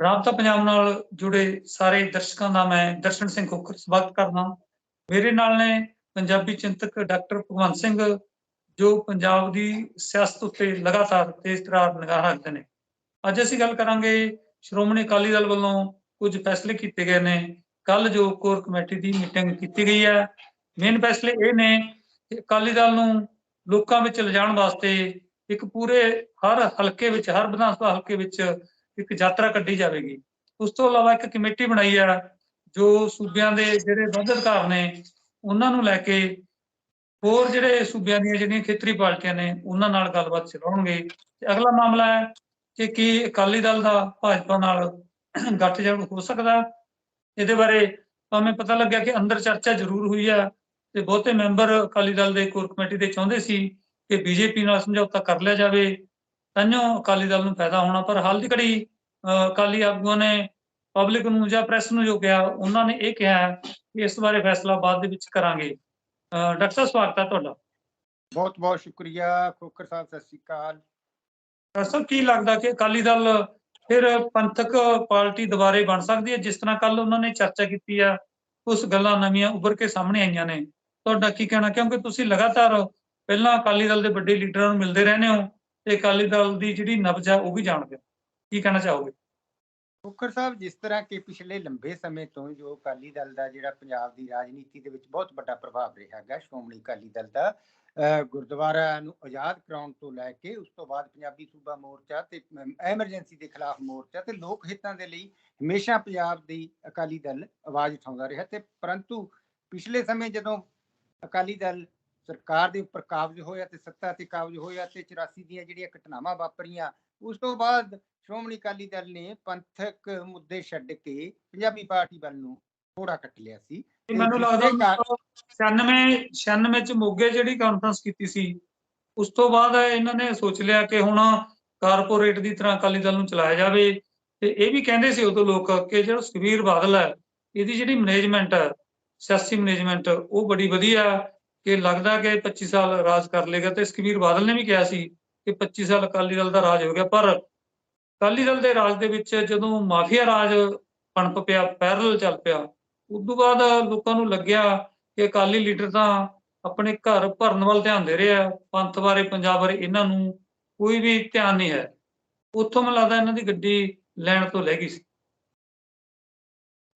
ਰਾਬਤਾ ਪੰਜਾਬ ਨਾਲ ਜੁੜੇ ਸਾਰੇ ਦਰਸ਼ਕਾਂ ਦਾ ਮੈਂ ਦਰਸ਼ਨ ਸਿੰਘ ਖੋਖਰ, ਸਵਾਗਤ ਕਰਦਾ ਮੇਰੇ ਨਾਲ ਨੇ ਪੰਜਾਬੀ ਚਿੰਤਕ ਡਾਕਟਰ ਭਗਵੰਤ ਸਿੰਘ, ਜੋ ਪੰਜਾਬ ਦੀ ਸਿਆਸਤ ਉੱਤੇ ਲਗਾਤਾਰ ਤੇਜ਼ ਤਰਾਰ ਨਿਗਾਹ ਰੱਖਦੇ ਨੇ। ਅੱਜ ਅਸੀਂ ਗੱਲ ਕਰਾਂਗੇ ਸ਼੍ਰੋਮਣੀ ਅਕਾਲੀ ਦਲ ਵੱਲੋਂ ਕੁਝ ਫੈਸਲੇ ਕੀਤੇ ਗਏ ਨੇ। ਕੱਲ ਜੋ ਕੋਰ ਕਮੇਟੀ ਦੀ ਮੀਟਿੰਗ ਕੀਤੀ ਗਈ ਹੈ। ਮੇਨ ਫੈਸਲੇ ਇਹ ਨੇ ਕਿ ਅਕਾਲੀ ਦਲ ਨੂੰ ਲੋਕਾਂ ਵਿੱਚ ਲਿਜਾਣ ਵਾਸਤੇ ਇੱਕ ਪੂਰੇ ਹਰ ਹਲਕੇ ਵਿੱਚ, ਹਰ ਵਿਧਾਨ ਸਭਾ ਹਲਕੇ ਵਿੱਚ ਇੱਕ ਯਾਤਰਾ ਕੱਢੀ ਜਾਵੇਗੀ। ਉਸ ਤੋਂ ਇਲਾਵਾ ਇੱਕ ਕਮੇਟੀ ਬਣਾਈ ਹੈ ਜੋ ਸੂਬਿਆਂ ਦੇ ਜਿਹੜੇ ਵੱਧ ਅਧਿਕਾਰ ਨੇ, ਉਹਨਾਂ ਨੂੰ ਲੈ ਕੇ ਹੋਰ ਜਿਹੜੇ ਸੂਬਿਆਂ ਦੀਆਂ ਜਿਹੜੀਆਂ ਖੇਤਰੀ ਪਾਰਟੀਆਂ ਨੇ, ਉਹਨਾਂ ਨਾਲ ਗੱਲਬਾਤ ਚਲਾਉਣਗੇ। ਤੇ ਅਗਲਾ ਮਾਮਲਾ ਹੈ ਕਿ ਕੀ ਅਕਾਲੀ ਦਲ ਦਾ ਭਾਜਪਾ ਨਾਲ ਗੱਠਜੋੜ ਹੋ ਸਕਦਾ। ਇਹਦੇ ਬਾਰੇ ਭਾਵੇਂ ਪਤਾ ਲੱਗਿਆ ਕਿ ਅੰਦਰ ਚਰਚਾ ਜ਼ਰੂਰ ਹੋਈ ਹੈ ਤੇ ਬਹੁਤੇ ਮੈਂਬਰ ਅਕਾਲੀ ਦਲ ਦੇ ਕੋਰ ਕਮੇਟੀ ਦੇ ਚਾਹੁੰਦੇ ਸੀ ਕਿ ਬੀਜੇਪੀ ਨਾਲ ਸਮਝੌਤਾ ਕਰ ਲਿਆ ਜਾਵੇ। ਤਾਂਯੋ ਅਕਾਲੀ ਦਲ ਨੂੰ ਫਾਇਦਾ ਹੋਣਾ ਪਰ ਹਾਲ ਦੀ ਘੜੀ ਅਕਾਲੀ ਆਗੂਆਂ ਨੇ ਪਬਲਿਕ ਨੂੰ ਜਾਂ ਪ੍ਰੈਸ ਨੂੰ ਜੋ ਕਿਹਾ ਉਹਨਾਂ ਨੇ ਇਹ ਕਿਹਾ ਕਿ ਇਸ ਬਾਰੇ ਫੈਸਲਾ ਬਾਅਦ ਦੇ ਵਿੱਚ ਕਰਾਂਗੇ। ਡਾਕਟਰ ਸਾਹਿਬ ਸਵਾਗਤ ਹੈ ਤੁਹਾਡਾ। ਬਹੁਤ ਬਹੁਤ ਸ਼ੁਕਰੀਆ ਖੋਖਰ ਸਾਹਿਬ ਸਤਿ ਸ਼੍ਰੀ ਅਕਾਲ। ਡਾਕਟਰ ਸਾਹਿਬ ਕੀ ਲੱਗਦਾ ਕਿ ਅਕਾਲੀ ਦਲ ਫਿਰ ਪੰਥਕ ਪਾਰਟੀ ਦੁਬਾਰੇ ਬਣ ਸਕਦੀ ਹੈ? ਜਿਸ ਤਰ੍ਹਾਂ ਕੱਲ ਉਹਨਾਂ ਨੇ ਚਰਚਾ ਕੀਤੀ ਆ ਉਸ ਗੱਲਾਂ ਨਵੀਆਂ ਉੱਭਰ ਕੇ ਸਾਹਮਣੇ ਆਈਆਂ ਨੇ। ਤੁਹਾਡਾ ਕੀ ਕਹਿਣਾ? ਕਿਉਂਕਿ ਤੁਸੀਂ ਲਗਾਤਾਰ ਪਹਿਲਾਂ ਅਕਾਲੀ ਦਲ ਦੇ ਵੱਡੇ ਲੀਡਰਾਂ ਨੂੰ ਮਿਲਦੇ ਰਹਿੰਦੇ ਹੋ ਤੇ ਅਕਾਲੀ ਦਲ ਦੀ ਜਿਹੜੀ ਨਬਜ਼ ਆ, ਉਹ ਵੀ ਜਾਣਦੇ ਹੋ ਕੀ ਕਹਿਣਾ ਚਾਹੋਗੇ? ਖੋਖਰ ਸਾਹਿਬ, ਜਿਸ ਤਰ੍ਹਾਂ ਕਿ ਪਿਛਲੇ ਲੰਬੇ ਸਮੇਂ ਤੋਂ ਜੋ ਅਕਾਲੀ ਦਲ ਦਾ ਜਿਹੜਾ ਪੰਜਾਬ ਦੀ ਰਾਜਨੀਤੀ ਦੇ ਵਿੱਚ ਬਹੁਤ ਵੱਡਾ ਪ੍ਰਭਾਵ ਰਿਹਾ ਹੈਗਾ, ਸ਼੍ਰੋਮਣੀ ਅਕਾਲੀ ਦਲ ਦਾ ਗੁਰਦੁਆਰਾ ਨੂੰ ਆਜ਼ਾਦ ਕਰਾਉਣ ਤੋਂ ਲੈ ਕੇ ਉਸ ਤੋਂ ਬਾਅਦ ਪੰਜਾਬੀ ਸੂਬਾ ਮੋਰਚਾ ਤੇ ਐਮਰਜੈਂਸੀ ਦੇ ਖਿਲਾਫ ਮੋਰਚਾ ਤੇ ਲੋਕ ਹਿੱਤਾਂ ਦੇ ਲਈ ਹਮੇਸ਼ਾ ਪੰਜਾਬ ਦੀ ਅਕਾਲੀ ਦਲ ਆਵਾਜ਼ ਉਠਾਉਂਦਾ ਰਿਹਾ ਤੇ ਪਰੰਤੂ ਪਿਛਲੇ ਸਮੇਂ ਜਦੋਂ ਅਕਾਲੀ ਦਲ ਸਰਕਾਰ ਦੇ ਉੱਪਰ ਕਾਬਜ਼ ਹੋਇਆ ਤੇ ਸੱਤਾ ਤੇ ਕਾਬਜ਼ ਹੋਇਆ ਤੇ 84 ਦੀਆਂ ਜਿਹੜੀਆਂ ਘਟਨਾਵਾਂ ਵਾਪਰੀਆਂ ਉਸ ਤੋਂ ਬਾਅਦ ਸ਼੍ਰੋਮਣੀ ਅਕਾਲੀ ਦਲ ਨੇ ਪੰਥਕ ਮੁੱਦੇ ਛੱਡ ਕੇ ਪੰਜਾਬੀ ਪਾਰਟੀ ਵੱਲ ਨੂੰ ਥੋੜਾ ਕੱਟ ਲਿਆ ਸੀ। ਮੈਨੂੰ ਲੱਗਦਾ ਦੇ ਕਾਰਨ- 96 96 ਚ ਮੋਗੇ ਜਿਹੜੀ ਕਾਨਫਰੰਸ ਕੀਤੀ ਸੀ ਉਸ ਤੋਂ ਬਾਅਦ ਇਹਨਾਂ ਨੇ ਸੋਚ ਲਿਆ ਕਿ ਹੁਣ ਕਾਰਪੋਰੇਟ ਦੀ ਤਰ੍ਹਾਂ ਅਕਾਲੀ ਦਲ ਨੂੰ ਚਲਾਇਆ ਜਾਵੇ ਤੇ ਇਹ ਵੀ ਕਹਿੰਦੇ ਸੀ ਉਦੋਂ ਲੋਕ ਕਿ ਜਿਹੜਾ ਸੁਖਬੀਰ ਬਾਦਲ ਹੈ ਇਹਦੀ ਜਿਹੜੀ ਮੈਨੇਜਮੈਂਟ ਹੈ ਸਿਆਸੀ ਮੈਨੇਜਮੈਂਟ ਉਹ ਬੜੀ ਵਧੀਆ ਕਿ ਲੱਗਦਾ ਕਿ 25 ਸਾਲ ਰਾਜ ਕਰ ਲੇਗਾ ਤੇ ਸੁਖਬੀਰ ਬਾਦਲ ਨੇ ਵੀ ਕਿਹਾ ਸੀ ਕਿ 25 ਸਾਲ ਅਕਾਲੀ ਦਲ ਦਾ ਰਾਜ ਹੋ ਗਿਆ, ਪਰ ਅਕਾਲੀ ਦਲ ਦੇ ਰਾਜ ਦੇ ਵਿੱਚ ਜਦੋਂ ਮਾਫੀਆ ਰਾਜ ਪਣਪ ਪਿਆ ਪੈਰਲ ਚੱਲ ਪਿਆ ਉਸ ਤੋਂ ਬਾਅਦ ਲੋਕਾਂ ਨੂੰ ਲੱਗਿਆ ਕਿ ਅਕਾਲੀ ਲੀਡਰ ਤਾਂ ਆਪਣੇ ਘਰ ਭਰਨ ਵੱਲ ਧਿਆਨ ਦੇ ਰਿਹਾ, ਪੰਥ ਬਾਰੇ, ਪੰਜਾਬ ਬਾਰੇ ਇਹਨਾਂ ਨੂੰ ਕੋਈ ਵੀ ਧਿਆਨ ਨਹੀਂ ਹੈ। ਉੱਥੋਂ ਮੈਨੂੰ ਲੱਗਦਾ ਇਹਨਾਂ ਦੀ ਗੱਡੀ ਲੈਣ ਤੋਂ ਲੈ ਗਈ ਸੀ।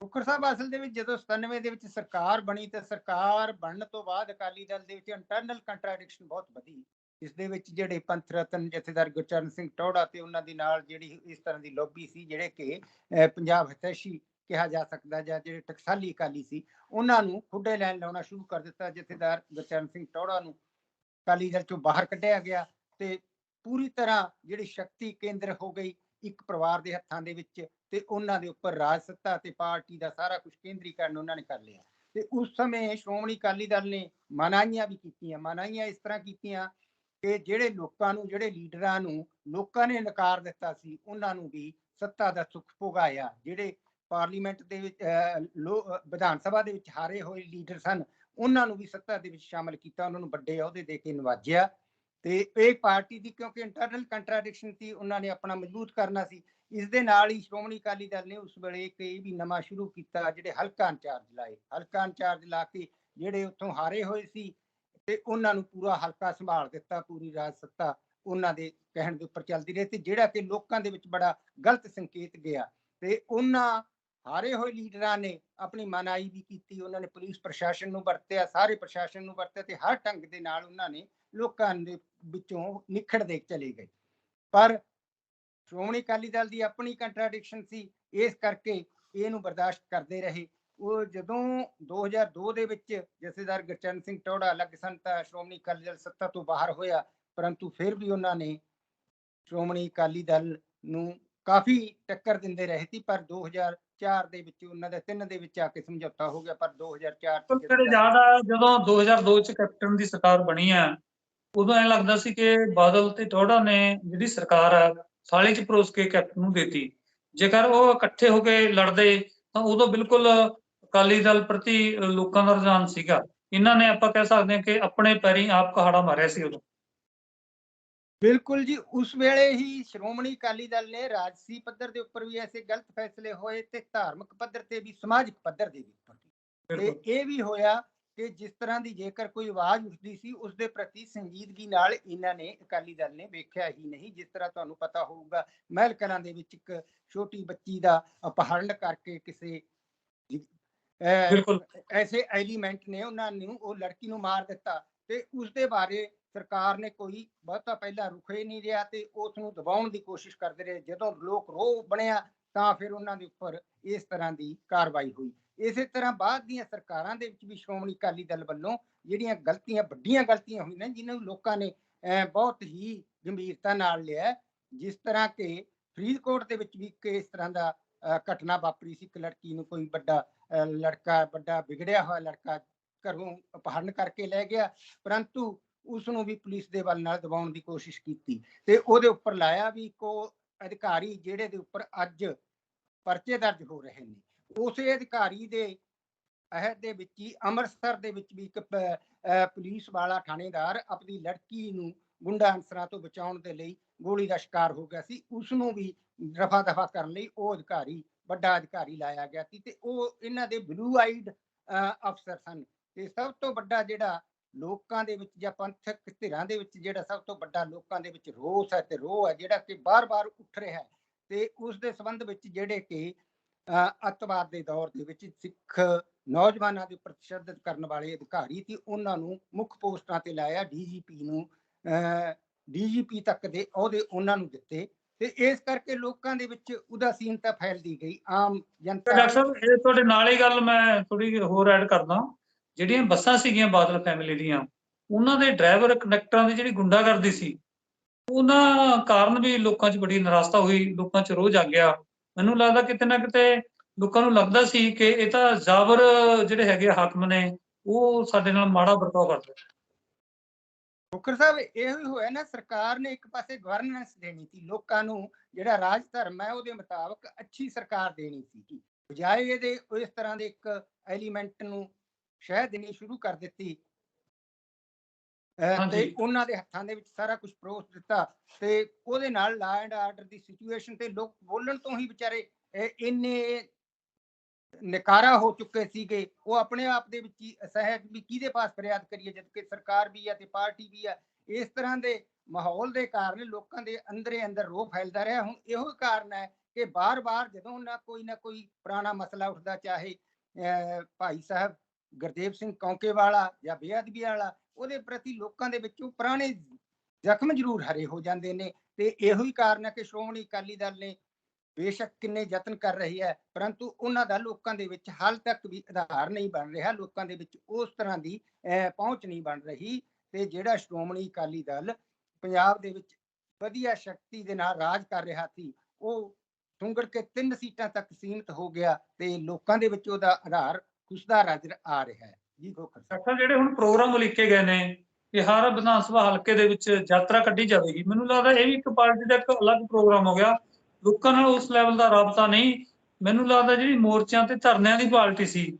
ਫੁੱਕਰ ਸਾਹਿਬ, ਅਸਲ ਦੇ ਵਿੱਚ ਜਦੋਂ 97 ਦੇ ਵਿੱਚ ਸਰਕਾਰ ਬਣੀ ਤੇ ਸਰਕਾਰ ਬਣਨ ਤੋਂ ਬਾਅਦ ਅਕਾਲੀ ਦਲ ਦੇ ਵਿੱਚ ਇੰਟਰਨਲ ਕੰਟਰਡਿਕਸ਼ਨ ਬਹੁਤ ਵਧੀ। ਇਸ ਦੇ ਵਿੱਚ ਜਿਹੜੇ ਪੰਥ ਰਤਨ ਜਥੇਦਾਰ ਗੁਰਚਰਨ ਸਿੰਘ ਟੌੜਾ ਤੇ ਉਹਨਾਂ ਦੀ ਨਾਲ ਜਿਹੜੀ ਇਸ ਤਰ੍ਹਾਂ ਦੀ ਲੋਬੀ ਸੀ, ਜਿਹੜੇ ਕਿ ਪੰਜਾਬ ਹਿਤੈਸ਼ੀ ਕਿਹਾ ਜਾ ਸਕਦਾ ਜਾਂ ਜਿਹੜੇ ਟਕਸਾਲੀ ਅਕਾਲੀ ਸੀ, ਉਹਨਾਂ ਨੂੰ ਖੁੱਡੇ ਲੈਣ ਲਾਉਣਾ ਸ਼ੁਰੂ ਕਰ ਦਿੱਤਾ। ਜਥੇਦਾਰ ਗੁਰਚਰਨ ਸਿੰਘ ਟੌੜਾ ਨੂੰ ਅਕਾਲੀ ਦਲ ਚੋਂ ਬਾਹਰ ਕੱਢਿਆ ਗਿਆ ਤੇ ਪੂਰੀ ਤਰ੍ਹਾਂ ਜਿਹੜੀ ਸ਼ਕਤੀ ਕੇਂਦਰ ਹੋ ਗਈ ਇੱਕ ਪਰਿਵਾਰ ਦੇ ਹੱਥਾਂ ਦੇ ਵਿੱਚ ਤੇ ਉਹਨਾਂ ਦੇ ਉੱਪਰ ਰਾਜ ਸੱਤਾ ਤੇ ਪਾਰਟੀ ਦਾ ਸਾਰਾ ਕੁਝ ਕੇਂਦਰੀਕਰਨ ਉਹਨਾਂ ਨੇ ਕਰ ਲਿਆ। ਤੇ ਉਸ ਸਮੇਂ ਸ਼੍ਰੋਮਣੀ ਅਕਾਲੀ ਦਲ ਨੇ ਮਨਾਈਆਂ ਵੀ ਕੀਤੀਆਂ ਮਨਾਈਆਂ ਇਸ ਤਰ੍ਹਾਂ ਕੀਤੀਆਂ ਕਿ ਜਿਹੜੇ ਲੋਕਾਂ ਨੂੰ ਜਿਹੜੇ ਲੀਡਰਾਂ ਨੂੰ ਲੋਕਾਂ ਨੇ ਨਕਾਰ ਦਿੱਤਾ ਸੀ ਉਹਨਾਂ ਨੂੰ ਵੀ ਸੱਤਾ ਦਾ ਸੁੱਖ ਭੋਗਾਇਆ। ਜਿਹੜੇ ਪਾਰਲੀਮੈਂਟ ਦੇ ਵਿੱਚ ਅਹ, ਵਿਧਾਨ ਸਭਾ ਦੇ ਵਿੱਚ ਹਾਰੇ ਹੋਏ ਲੀਡਰ ਸਨ ਉਹਨਾਂ ਨੂੰ ਵੀ ਸੱਤਾ ਦੇ ਵਿੱਚ ਸ਼ਾਮਲ ਕੀਤਾ ਉਹਨਾਂ ਨੂੰ ਵੱਡੇ ਅਹੁਦੇ ਦੇ ਕੇ ਨਵਾਜਿਆ। ਤੇ ਇਹ ਪਾਰਟੀ ਦੀ ਕਿਉਂਕਿ ਇੰਟਰਨਲ ਕੰਟਰਡਿਕਸ਼ਨ ਸੀ, ਉਹਨਾਂ ਨੇ ਆਪਣਾ ਮਜ਼ਬੂਤ ਕਰਨਾ ਸੀ। ਇਸ ਦੇ ਨਾਲ ਹੀ ਸ਼੍ਰੋਮਣੀ ਅਕਾਲੀ ਦਲ ਨੇ ਉਸ ਵੇਲੇ ਇੱਕ ਇਹ ਵੀ ਨਵਾਂ ਸ਼ੁਰੂ ਕੀਤਾ, ਜਿਹੜੇ ਹਲਕਾ ਇੰਚਾਰਜ ਲਾਏ। ਹਲਕਾ ਇੰਚਾਰਜ ਲਾ ਕੇ ਜਿਹੜੇ ਉੱਥੋਂ ਹਾਰੇ ਹੋਏ ਸੀ, ਤੇ ਉਹਨਾਂ ਨੂੰ ਪੂਰਾ ਹਲਕਾ ਸੰਭਾਲ ਦਿੱਤਾ, ਪੂਰੀ ਰਾਜ ਸੱਤਾ ਉਹਨਾਂ ਦੇ ਕਹਿਣ ਦੇ ਉੱਪਰ ਚੱਲਦੀ ਰਹੀ ਤੇ ਜਿਹੜਾ ਕਿ ਲੋਕਾਂ ਦੇ ਵਿੱਚ ਬੜਾ ਗਲਤ ਸੰਕੇਤ ਗਿਆ। ਤੇ ਉਹਨਾਂ ਹਾਰੇ ਹੋਏ ਲੀਡਰਾਂ ਨੇ ਆਪਣੀ ਮਨਾਈ ਵੀ ਕੀਤੀ, ਉਹਨਾਂ ਨੇ ਪੁਲਿਸ ਪ੍ਰਸ਼ਾਸਨ ਨੂੰ ਵਰਤਿਆ, ਸਾਰੇ ਪ੍ਰਸ਼ਾਸਨ ਨੂੰ ਵਰਤਿਆ ਤੇ ਹਰ ਢੰਗ ਦੇ ਨਾਲ ਉਹਨਾਂ ਨੇ ਲੋਕਾਂ ਦੇ ਵਿੱਚੋਂ ਨਿਖੜਦੇ ਚਲੇ ਗਏ। ਪਰ ਸ਼੍ਰੋਮਣੀ ਅਕਾਲੀ ਦਲ ਦੀ ਆਪਣੀ ਕੰਟਰਡਿਕਸ਼ਨ ਸੀ ਇਸ ਕਰਕੇ ਇਹਨੂੰ ਬਰਦਾਸ਼ਤ ਕਰਦੇ ਰਹੇ। ਉਹ ਜਦੋਂ 2002 ਦੇ ਵਿੱਚ ਜਥੇਦਾਰ ਗੁਰਚਰਨ ਸਿੰਘ ਟੌੜਾ ਅਲੱਗ ਸਨ ਤਾਂ ਸ਼੍ਰੋਮਣੀ ਅਕਾਲੀ ਦਲ ਸੱਤਾ ਤੋਂ ਬਾਹਰ ਹੋਇਆ ਪਰੰਤੂ ਫਿਰ ਵੀ ਉਹਨਾਂ ਨੇ ਸ਼੍ਰੋਮਣੀ ਅਕਾਲੀ ਦਲ ਨੂੰ ਕਾਫੀ ਟੱਕਰ ਦਿੰਦੇ ਰਹੇ ਸੀ ਪਰ 2004 ਦੇ ਵਿੱਚ ਉਹਨਾਂ ਦੇ ਤਿੰਨ ਦੇ ਵਿੱਚ ਆ ਕੇ ਸਮਝੌਤਾ ਹੋ ਗਿਆ ਪਰ 2004 ਪਰ ਚ ਜਿਹੜੇ ਜਥੇਦਾਰ- ਯਾਦ ਆ ਜਦੋਂ 2002 ਚ ਕੈਪਟਨ ਦੀ ਸਰਕਾਰ ਬਣੀ ਆ ਉਦੋਂ ਐ ਲੱਗਦਾ ਸੀ ਕਿ ਬਾਦਲ ਤੇ ਟੋੜਾ ਨੇ ਜਿਹੜੀ ਸਰਕਾਰ ਆ ਸਾਲੇ ਚ ਪਰੋਸ ਕੇ ਕੈਪਟਨ ਨੂੰ ਦਿੱਤੀ। ਜੇਕਰ ਉਹ ਇਕੱਠੇ ਹੋ ਕੇ ਲੜਦੇ ਤਾਂ ਉਦੋਂ ਬਿਲਕੁਲ ਅਕਾਲੀ ਦਲ ਪ੍ਰਤੀ ਲੋਕਾਂ ਦਾ ਰੁਝਾਨ ਸੀਗਾ। ਇਹਨਾਂ ਨੇ ਆਪਾਂ ਕਹਿ ਸਕਦੇ ਹਾਂ ਕਿ ਆਪਣੇ ਪੈਰੀਂ ਆਪ ਕਹਾੜਾ ਮਾਰਿਆ ਸੀ ਉਦੋਂ। ਬਿਲਕੁਲ ਜੀ ਉਸ ਵੇਲੇ ਹੀ ਸ਼੍ਰੋਮਣੀ ਅਕਾਲੀ ਦਲ ਨੇ ਰਾਜਸੀ ਪੱਧਰ ਦੇ ਉੱਪਰ ਵੀ ਐਸੇ ਗਲਤ ਫੈਸਲੇ ਹੋਏ ਤੇ ਧਾਰਮਿਕ ਪੱਧਰ ਤੇ ਵੀ ਸਮਾਜਿਕ ਪੱਧਰ ਦੇ ਵੀ ਉੱਪਰ। ਤੇ ਇਹ ਵੀ ਹੋਇਆ ਕਿ ਜਿਸ ਤਰ੍ਹਾਂ ਦੀ ਜੇਕਰ ਕੋਈ ਆਵਾਜ਼ ਉੱਠਦੀ ਸੀ ਉਸ ਦੇ ਪ੍ਰਤੀ ਸੰਜੀਦਗੀ ਨਾਲ ਇਹਨਾਂ ਨੇ ਅਕਾਲੀ ਦਲ ਨੇ ਵੇਖਿਆ ਹੀ ਨਹੀਂ। ਜਿਸ ਤਰ੍ਹਾਂ ਤੁਹਾਨੂੰ ਪਤਾ ਹੋਊਗਾ ਮਹਿਲ ਕਲਾਂ ਦੇ ਵਿੱਚ ਇੱਕ ਛੋਟੀ ਬੱਚੀ ਦਾ ਅਪਹਰਣ ਕਰਕੇ ਕਿਸੇ ਬਿਲਕੁਲ। ਐਸੇ ਐਲੀਮੈਂਟ ਨੇ ਉਹਨਾਂ ਨੂੰ ਉਹ ਲੜਕੀ ਨੂੰ ਮਾਰ ਦਿੱਤਾ ਤੇ ਉਸ ਦੇ ਬਾਰੇ ਸਰਕਾਰ ਨੇ ਕੋਈ ਬਹੁਤਾ ਪਹਿਲਾਂ ਰੁਕੇ ਨਹੀਂ ਰਿਹਾ ਤੇ ਉਸ ਨੂੰ ਦਬਾਉਣ ਦੀ ਕੋਸ਼ਿਸ਼ ਕਰਦੇ ਰਹੇ। ਜਦੋਂ ਲੋਕ ਰੋਹ ਬਣਿਆ ਤਾਂ ਫਿਰ ਉਹਨਾਂ ਦੇ ਉੱਪਰ ਇਸ ਤਰ੍ਹਾਂ ਦੀ ਕਾਰਵਾਈ ਹੋਈ। ਇਸੇ ਤਰ੍ਹਾਂ ਬਾਅਦ ਦੀਆਂ ਸਰਕਾਰਾਂ ਦੇ ਵਿੱਚ ਵੀ ਸ਼੍ਰੋਮਣੀ ਅਕਾਲੀ ਦਲ ਵੱਲੋਂ ਜਿਹੜੀਆਂ ਗਲਤੀਆਂ ਵੱਡੀਆਂ ਗਲਤੀਆਂ ਹੋਈਆਂ ਨੇ ਜਿਨ੍ਹਾਂ ਨੂੰ ਲੋਕਾਂ ਨੇ ਅਹ, ਬਹੁਤ ਹੀ ਗੰਭੀਰਤਾ ਨਾਲ ਲਿਆ ਜਿਸ ਤਰ੍ਹਾਂ ਕਿ ਫਰੀਦਕੋਟ ਦੇ ਵਿੱਚ ਵੀ ਇਸ ਤਰ੍ਹਾਂ ਦਾ ਘਟਨਾ ਵਾਪਰੀ ਸੀ। ਇੱਕ ਲੜਕੀ ਨੂੰ ਕੋਈ ਵੱਡਾ ਲੜਕਾ ਵੱਡਾ ਵਿਗੜਿਆ ਹੋਇਆ ਲੜਕਾ ਘਰੋਂ ਅਪਹਰਨ ਕਰਕੇ ਲੈ ਗਿਆ ਪਰੰਤੂ ਉਸ ਨੂੰ ਵੀ ਪੁਲਿਸ ਦੇ ਵੱਲ ਨਾਲ ਦਬਾਉਣ ਦੀ ਕੋਸ਼ਿਸ਼ ਕੀਤੀ। ਤੇ ਉਹਦੇ ਉੱਪਰ ਲਾਇਆ ਵੀ ਕੋ ਅਧਿਕਾਰੀ ਜਿਹੜੇ ਦੇ ਉੱਪਰ ਅੱਜ ਪਰਚੇ ਦਰਜ ਹੋ ਰਹੇ ਨੇ। ਉਸੇ ਅਧਿਕਾਰੀ ਦੇ ਅਹਿਦ ਦੇ ਵਿੱਚ ਹੀ ਅੰਮ੍ਰਿਤਸਰ ਦੇ ਵਿੱਚ ਵੀ ਇੱਕ ਪੁਲਿਸ ਵਾਲਾ ਥਾਣੇਦਾਰ ਆਪਣੀ ਲੜਕੀ ਨੂੰ ਗੁੰਡਾ ਅਨਸਰਾਂ ਤੋਂ ਬਚਾਉਣ ਦੇ ਲਈ ਗੋਲੀ ਦਾ ਸ਼ਿਕਾਰ ਹੋ ਗਿਆ ਸੀ। ਉਸ ਨੂੰ ਵੀ ਰਫਾ ਦਫਾ ਕਰਨ ਲਈ ਉਹ ਅਧਿਕਾਰੀ, ਵੱਡਾ ਅਧਿਕਾਰੀ ਲਾਇਆ ਗਿਆ ਸੀ ਤੇ ਉਹ ਇਹਨਾਂ ਦੇ ਬਲੂ ਆਈਡ ਅਫਸਰ ਸਨ। ਤੇ ਸਭ ਤੋਂ ਵੱਡਾ ਜਿਹੜਾ ਲੋਕਾਂ ਦੇ ਵਿੱਚ ਜਾਂ ਪੰਥਕ ਧਿਰਾਂ ਦੇ ਵਿੱਚ ਜਿਹੜਾ ਸਭ ਤੋਂ ਵੱਡਾ ਲੋਕਾਂ ਦੇ ਵਿੱਚ ਰੋਸ ਹੈ ਤੇ ਰੋਹ ਹੈ ਜਿਹੜਾ ਕਿ ਬਾਰ-ਬਾਰ ਉੱਠ ਰਿਹਾ ਹੈ। ਤੇ ਉਸ ਦੇ ਸੰਬੰਧ ਵਿੱਚ ਜਿਹੜੇ ਕਿ ਅੱਤਵਾਦ ਦੇ ਦੌਰ ਦੇ ਵਿੱਚ ਸਿੱਖ ਨੌਜਵਾਨਾਂ ਦੇ ਉੱਪਰ ਤਸ਼ੱਦਦ ਕਰਨ ਵਾਲੇ ਅਧਿਕਾਰੀ ਸੀ ਉਹਨਾਂ ਨੂੰ ਮੁੱਖ ਪੋਸਟਾਂ ਤੇ ਲਾਇਆ ਡੀਜੀਪੀ ਨੂੰ ਡੀਜੀਪੀ ਤੱਕ ਦੇ ਅਹੁਦੇ ਉਹਨਾਂ ਨੂੰ ਦਿੱਤੇ ਤੇ ਇਸ ਕਰਕੇ ਲੋਕਾਂ ਦੇ ਵਿੱਚ ਉਦਾਸੀਨਤਾ ਫੈਲਦੀ ਗਈ। ਆਮ ਜਨਤਾ ਡਾਕਟਰ ਸਾਹਿਬ, ਇਹ ਤੁਹਾਡੇ ਨਾਲ ਹੀ ਗੱਲ ਮੈਂ ਥੋੜੀ ਹੋਰ ਐਡ ਕਰਦਾ। ਜਿਹੜੀਆਂ ਬੱਸਾਂ ਸੀਗੀਆਂ ਬਾਦਲ ਫੈਮਿਲੀ ਦੀਆਂ, ਉਹਨਾਂ ਦੇ ਡਰਾਈਵਰ ਕੰਡਕਟਰਾਂ ਦੀ ਜਿਹੜੀ ਗੁੰਡਾਗਰਦੀ ਸੀ, ਉਹਨਾਂ ਕਾਰਨ ਵੀ ਲੋਕਾਂ 'ਚ ਬੜੀ ਨਿਰਾਸ਼ਤਾ ਹੋਈ, ਲੋਕਾਂ 'ਚ ਰੋਹ ਜਾਗਿਆ। ਮੈਨੂੰ ਲੱਗਦਾ ਕਿਤੇ ਨਾ ਕਿਤੇ ਲੋਕਾਂ ਨੂੰ ਲੱਗਦਾ ਸੀ ਕਿ ਇਹ ਤਾਂ ਜ਼ਾਬਰ ਜਿਹੜੇ ਹੈਗੇ ਹਾਕਮ ਨੇ, ਉਹ ਸਾਡੇ ਨਾਲ ਮਾੜਾ ਵਰਤਾਓ ਕਰਦੇ ਫੁਕਰ ਸਾਹਿਬ, ਇਹ ਹੋਇਆ ਨਾ, ਸਰਕਾਰ ਨੇ ਇੱਕ ਪਾਸੇ ਗਵਰਨੈਂਸ ਦੇਣੀ ਸੀ, ਲੋਕਾਂ ਨੂੰ ਜਿਹੜਾ ਰਾਜ ਧਰਮ ਹੈ, ਉਹਦੇ ਮੁਤਾਬਕ ਅੱਛੀ ਸਰਕਾਰ ਦੇਣੀ ਸੀ ਬਜਾਏ ਇਹਦੇ ਇਸ ਤਰ੍ਹਾਂ ਦੇ ਇੱਕ ਐਲੀਮੈਂਟ ਨੂੰ ਸ਼ਹਿ ਦੇਣੀ ਸ਼ੁਰੂ ਕਰ ਦਿੱਤੀ ਤੇ। ਉਹਨਾਂ ਦੇ ਹੱਥਾਂ ਦੇ ਵਿੱਚ ਸਾਰਾ ਕੁਝ ਪਰੋਸ ਦਿੱਤਾ ਤੇ ਉਹਦੇ ਨਾਲ law and order the situation ਤੇ ਲੋਕ ਬੋਲਣ ਤੋਂ ਹੀ ਵਿਚਾਰੇ ਇੰਨੇ ਨਕਾਰਾ ਹੋ ਚੁੱਕੇ ਸੀਗੇ। ਉਹ ਆਪਣੇ ਆਪ ਦੇ ਵਿੱਚ ਹੀ ਅਸਹਿਜ ਵੀ ਕਿਹਦੇ ਪਾਸ ਫਰਿਆਦ ਕਰੀਏ ਜਦ ਕਿ ਸਰਕਾਰ ਵੀ ਹੈ ਤੇ ਪਾਰਟੀ ਵੀ ਹੈ ਇਸ ਤਰ੍ਹਾਂ ਦੇ ਮਾਹੌਲ ਦੇ ਕਾਰਨ ਲੋਕਾਂ ਦੇ ਅੰਦਰੇ ਅੰਦਰ ਰੋਹ ਫੈਲਦਾ ਰਿਹਾ। ਹੁਣ ਇਹੋ ਕਾਰਨ ਹੈ ਕਿ ਬਾਰ-ਬਾਰ ਜਦੋਂ ਨਾ ਕੋਈ ਨਾ ਕੋਈ ਪੁਰਾਣਾ ਮਸਲਾ ਉੱਠਦਾ ਚਾਹੇ ਭਾਈ ਸਾਹਿਬ ਗੁਰਦੇਵ ਸਿੰਘ ਕੌਂਕੇ ਵਾਲਾ ਜਾਂ ਬੇਅਦਬੀ ਵਾਲਾ ਉਹਦੇ ਪ੍ਰਤੀ ਲੋਕਾਂ ਦੇ ਵਿੱਚੋਂ ਪੁਰਾਣੇ ਜ਼ਖਮ ਜ਼ਰੂਰ ਹਰੇ ਹੋ ਜਾਂਦੇ ਨੇ ਤੇ ਇਹੋ ਹੀ ਕਾਰਨ ਹੈ ਕਿ ਸ਼੍ਰੋਮਣੀ ਅਕਾਲੀ ਦਲ ਨੇ ਬੇਸ਼ੱਕ ਕਿੰਨੇ ਯਤਨ ਕਰ ਰਹੀ ਹੈ ਪਰੰਤੂ ਉਹਨਾਂ ਦਾ ਲੋਕਾਂ ਦੇ ਵਿੱਚ ਹਾਲ ਤੱਕ ਵੀ ਆਧਾਰ ਨਹੀਂ ਬਣ ਰਿਹਾ ਲੋਕਾਂ ਦੇ ਵਿੱਚ ਉਸ ਤਰ੍ਹਾਂ ਦੀ ਅਹ, ਪਹੁੰਚ ਨਹੀਂ ਬਣ ਰਹੀ ਤੇ ਜਿਹੜਾ ਸ਼੍ਰੋਮਣੀ ਅਕਾਲੀ ਦਲ ਪੰਜਾਬ ਦੇ ਵਿੱਚ ਵਧੀਆ ਸ਼ਕਤੀ ਦੇ ਨਾਲ ਰਾਜ ਕਰ ਰਿਹਾ ਸੀ ਉਹ ਸੁੰਗੜ ਕੇ ਤਿੰਨ ਸੀਟਾਂ ਤੱਕ ਸੀਮਿਤ ਹੋ ਗਿਆ ਤੇ ਲੋਕਾਂ ਦੇ ਵਿੱਚ ਉਹਦਾ ਆਧਾਰ ਖੁਸ਼ਦਾ ਨਜ਼ਰ ਆ ਰਿਹਾ ਹੈ। ਜੀ ਜਿਹੜੇ ਹੁਣ ਪ੍ਰੋਗਰਾਮ ਉਲੀਕੇ ਗਏ ਨੇ ਕਿ ਹਰ ਵਿਧਾਨ ਸਭਾ ਹਲਕੇ ਦੇ ਵਿੱਚ ਯਾਤਰਾ ਕੱਢੀ ਜਾਵੇਗੀ। ਮੈਨੂੰ ਲੱਗਦਾ ਇਹ ਵੀ ਇੱਕ ਪਾਰਟੀ ਦਾ ਇੱਕ ਅਲੱਗ ਪ੍ਰੋਗਰਾਮ ਹੋ ਗਿਆ। ਲੋਕਾਂ ਨਾਲ ਉਸ ਲੈਵਲ ਦਾ ਰਾਬਤਾ ਨਹੀਂ। ਮੈਨੂੰ ਲੱਗਦਾ ਜਿਹੜੀ ਮੋਰਚਿਆਂ ਤੇ ਧਰਨਿਆਂ ਦੀ ਪਾਰਟੀ ਸੀ,